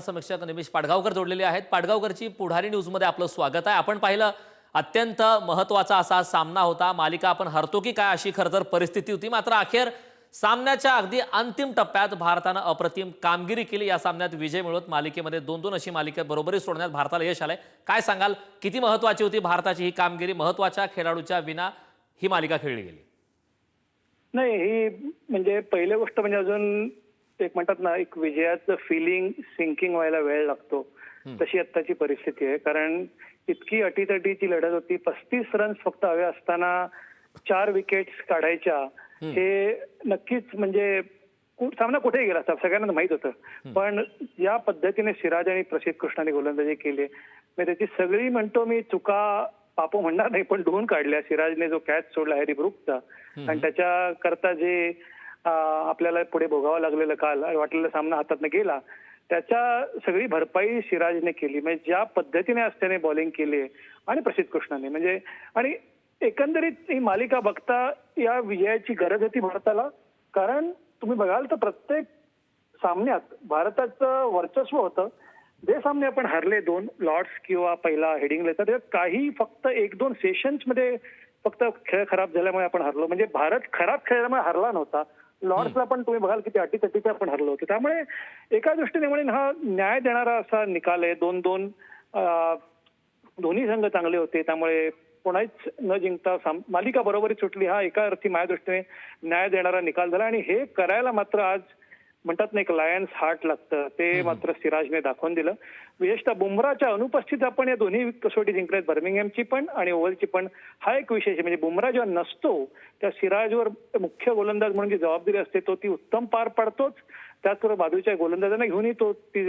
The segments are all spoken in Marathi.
समीक्षक निमिष पाडगावकर जोडलेले आहेत. पाडगावकरची पुढारी न्यूजमध्ये आपलं स्वागत आहे. आपण पाहिलं अत्यंत महत्त्वाचा असा सामना होता. मालिका आपण हरतो की काय अशी खरं तर परिस्थिती होती. मात्र अखेर सामन्याच्या अगदी अंतिम टप्प्यात भारतानं अप्रतिम कामगिरी केली. या सामन्यात विजय मिळवत मालिकेमध्ये दोन दोन अशी मालिका बरोबरी सोडण्यात भारताला यश आलंय. काय सांगाल किती महत्वाची होती भारताची ही कामगिरी? महत्त्वाच्या खेळाडूच्या विना ही मालिका खेळली गेली. नाही ही म्हणजे पहिली गोष्ट म्हणजे अजून एक म्हणतात ना एक विजयाचं फिलिंग सिंकिंग व्हायला वेळ लागतो. तशी आत्ताची परिस्थिती आहे. कारण इतकी अटीतटीची लढत होती. पस्तीस रन्स फक्त हवे असताना चार विकेट्स काढायच्या. हे नक्कीच म्हणजे सामना कुठेही गेला असता सगळ्यांना माहीत होतं. पण या पद्धतीने सिराज आणि प्रसिद्ध कृष्णाने गोलंदाजी केली. म्हणजे त्याची सगळी म्हणतो मी चुका पापू म्हणणार नाही पण धुवून काढल्या. सिराजने जो कॅच सोडला हॅरी ब्रुकचा आणि त्याच्या करता जे आपल्याला पुढे भोगावं लागलेलं काल वाटलेला सामना हातातनं गेला. त्याच्या सगळी भरपाई सिराजने केली. म्हणजे ज्या पद्धतीने आज त्याने बॉलिंग केली आणि प्रसिद्ध कृष्णाने. म्हणजे आणि एकंदरीत ही मालिका बघता या विजयाची गरज होती भारताला. कारण तुम्ही बघाल तर प्रत्येक सामन्यात भारताचं वर्चस्व होतं. जे सामने आपण हरले दोन लॉर्ड्स किंवा पहिला हेडिंग तर काही फक्त एक दोन सेशन्समध्ये फक्त खेळ खराब झाल्यामुळे आपण हरलो. म्हणजे भारत खराब खेळल्यामुळे हरला नव्हता. लॉर्ड्सला पण तुम्ही बघाल किती अटीतटीचे आपण हरलो होतो. त्यामुळे एका दृष्टीने म्हणेन हा न्याय देणारा असा निकाल आहे. दोन दोन दोन्ही संघ चांगले होते. त्यामुळे कोणाच न जिंकता मालिका बरोबरी सुटली. हा एका अर्थी माझ्या दृष्टीने न्याय देणारा निकाल झाला. आणि हे करायला मात्र आज म्हणतात ना एक लायन्स हार्ट लागतं. ते मात्र सिराजने दाखवून दिलं. विशेषतः बुमराच्या अनुपस्थित आपण या दोन्ही कसोटी जिंकल्यात. बर्मिंगहॅमची पण आणि ओव्हलची पण. हा एक विशेष म्हणजे बुमरा जेव्हा नसतो त्या सिराजवर मुख्य गोलंदाज म्हणून जी जबाबदारी असते तो ती उत्तम पार पाडतोच. त्याचबरोबर बाजूच्या गोलंदाजांना घेऊनही तो ती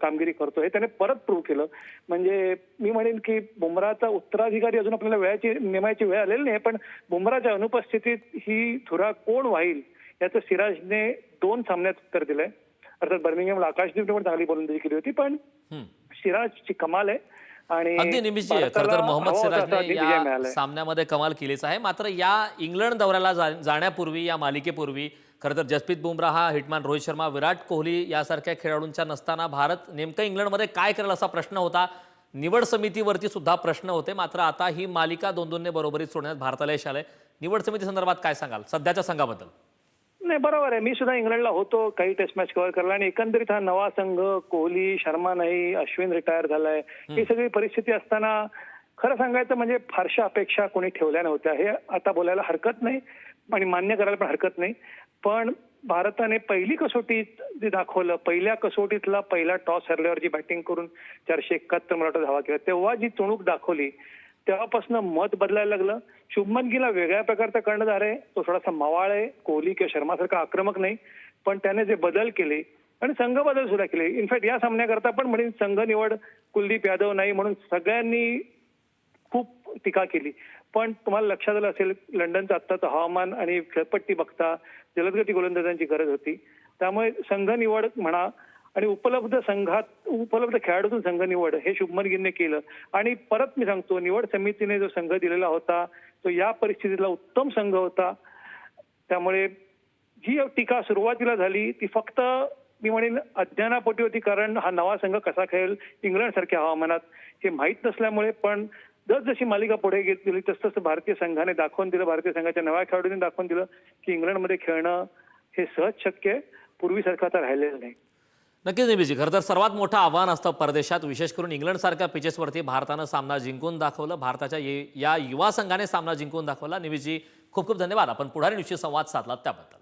कामगिरी करतो हे त्याने परत प्रूव्ह केलं. म्हणजे मी म्हणेन की बुमराचा उत्तराधिकारी अजून आपल्याला वेळाची नेमायची वेळ आलेली नाही पण बुमराच्या अनुपस्थितीत ही धुरा कोण वाहील याचं सिराजने दोन सामन्यात उत्तर दिलंय अर्थात बर्मिंगहॅमला आकाशदीपने पण चांगली गोलंदाजी केली होती पण. सिराजची कमाल आहे. आणि मोहम्मद सिराजने या. सामन्यामध्ये कमाल केलीच आहे. मात्र या इंग्लंड दौऱ्याला जाण्यापूर्वी या मालिकेपूर्वी खरं तर जसप्रीत बुमराह हा हिटमॅन रोहित शर्मा विराट कोहली यासारख्या खेळाडूंच्या नसताना भारत नेमकं इंग्लंडमध्ये काय करेल असा प्रश्न होता. निवड समितीवरती सुद्धा प्रश्न होते. मात्र आता ही मालिका दोन दोनने बरोबरीत सोडण्यात भारताला यश आलंय. निवड समिती संदर्भात काय सांगाल? सध्याच्या संघाबद्दल. नाही बरोबर आहे. मी सुद्धा इंग्लंडला होतो काही टेस्ट मॅच कव्हर करायला आणि एकंदरीत हा नवा संघ कोहली शर्मा नाही अश्विन रिटायर झालाय. ही सगळी परिस्थिती असताना खरं सांगायचं म्हणजे फारशा अपेक्षा कोणी ठेवल्या नव्हत्या. हे आता बोलायला हरकत नाही आणि मान्य करायला पण हरकत नाही. पण भारताने पहिली कसोटीत जे दाखवलं पहिल्या कसोटीतला पहिला टॉस हरल्यावर जी बॅटिंग करून चारशे एकाहत्तर मला वाटतं धावा केल्या तेव्हा जी चुणूक दाखवली तेव्हापासून मत बदलायला लागलं. शुभमन गिला वेगळ्या प्रकारचा कर्णधार आहे तो थोडासा मवाळ आहे. कोहली किंवा शर्मासारखा आक्रमक नाही. पण त्याने जे बदल केले आणि संघ बदल सुद्धा केले. इनफॅक्ट या सामन्याकरता पण म्हणेन संघ निवड कुलदीप यादव नाही म्हणून सगळ्यांनी खूप टीका केली. पण तुम्हाला लक्षात आलं असेल लंडनचं आत्ताचं हवामान आणि खेळपट्टी बघता जलदगती गोलंदाजांची गरज होती. त्यामुळे संघ निवड म्हणा आणि उपलब्ध संघात उपलब्ध खेळाडूतून संघ निवड हे शुभमन गिलने केलं. आणि परत मी सांगतो निवड समितीने जो संघ दिलेला होता तो या परिस्थितीतला उत्तम संघ होता. त्यामुळे जी टीका सुरुवातीला झाली ती फक्त मी म्हणेन अध्ययनापोटी होती कारण हा नवा संघ कसा खेळेल इंग्लंड सारख्या हवामानात हे माहीत नसल्यामुळे पण जसजशी मालिका पुढे घेत गेली तसतसं भारतीय संघाने दाखवून दिलं भारतीय संघाच्या नव्या खेळाडूंनी दाखवून दिलं की इंग्लंडमध्ये खेळणं हे सहज शक्य पूर्वीसारखं आता राहिलेलं नाही. नक्कीच निमिषजी खरं तर सर्वात मोठं आव्हान असतं परदेशात विशेष करून इंग्लंडसारख्या पिचेसवरती भारतानं सामना जिंकून दाखवलं. भारताच्या ये- या युवा संघाने सामना जिंकून दाखवला. निमिषजी खूप खूप धन्यवाद. आपण पुढारी निश्चित संवाद साधला त्याबद्दल.